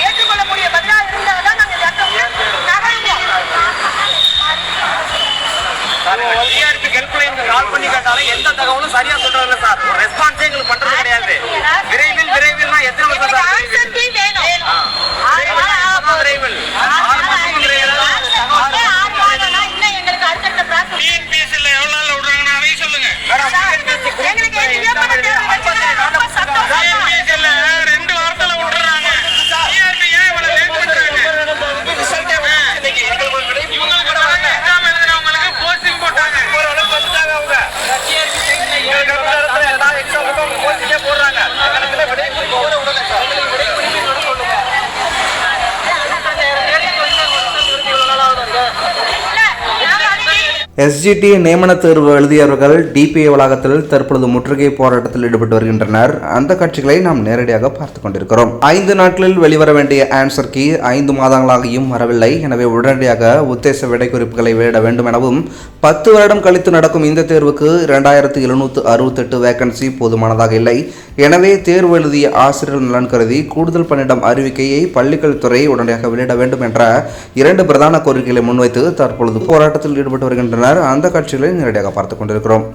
ஏற்றுக்கொள்ளக்கூடிய பதிலாக இருந்தால் தான் நாங்கள் சட்டம்ல நகருவோம் டிஆர்பி பண்ணி கேட்டாலும் எந்த தகவலும் சரியா சொல்றதில்ல சார். ஒரு பண்றது கிடையாது. எஸ்ஜிடி நியமன தேர்வு எழுதியவர்கள் டிபிஏ வளாகத்தில் தற்பொழுது முற்றுகை போராட்டத்தில் ஈடுபட்டு வருகின்றனர். அந்த கட்சிகளை நாம் நேரடியாக பார்த்து கொண்டிருக்கிறோம். ஐந்து நாட்களில் வெளிவர வேண்டிய ஆன்சர் கீ ஐந்து மாதங்களாகியும் வரவில்லை. எனவே உடனடியாக உத்தேச விடை குறிப்புகளை வெளியிட வேண்டும் எனவும் பத்து வருடம் கழித்து நடக்கும் இந்த தேர்வுக்கு இரண்டாயிரத்து எழுநூற்று அறுபத்தெட்டு வேகன்சி போதுமானதாக இல்லை. எனவே தேர்வு எழுதிய ஆசிரியர் நலன் கருதி கூடுதல் பணியிடம் அறிவிக்கையை பள்ளிக்கல்வித்துறை உடனடியாக வெளியிட வேண்டும் என்ற இரண்டு பிரதான கோரிக்கைகளை முன்வைத்து தற்பொழுது போராட்டத்தில் ஈடுபட்டு வருகின்றனர். அந்த காட்சிகளை நேரடியாக பார்த்துக் கொண்டிருக்கிறோம்.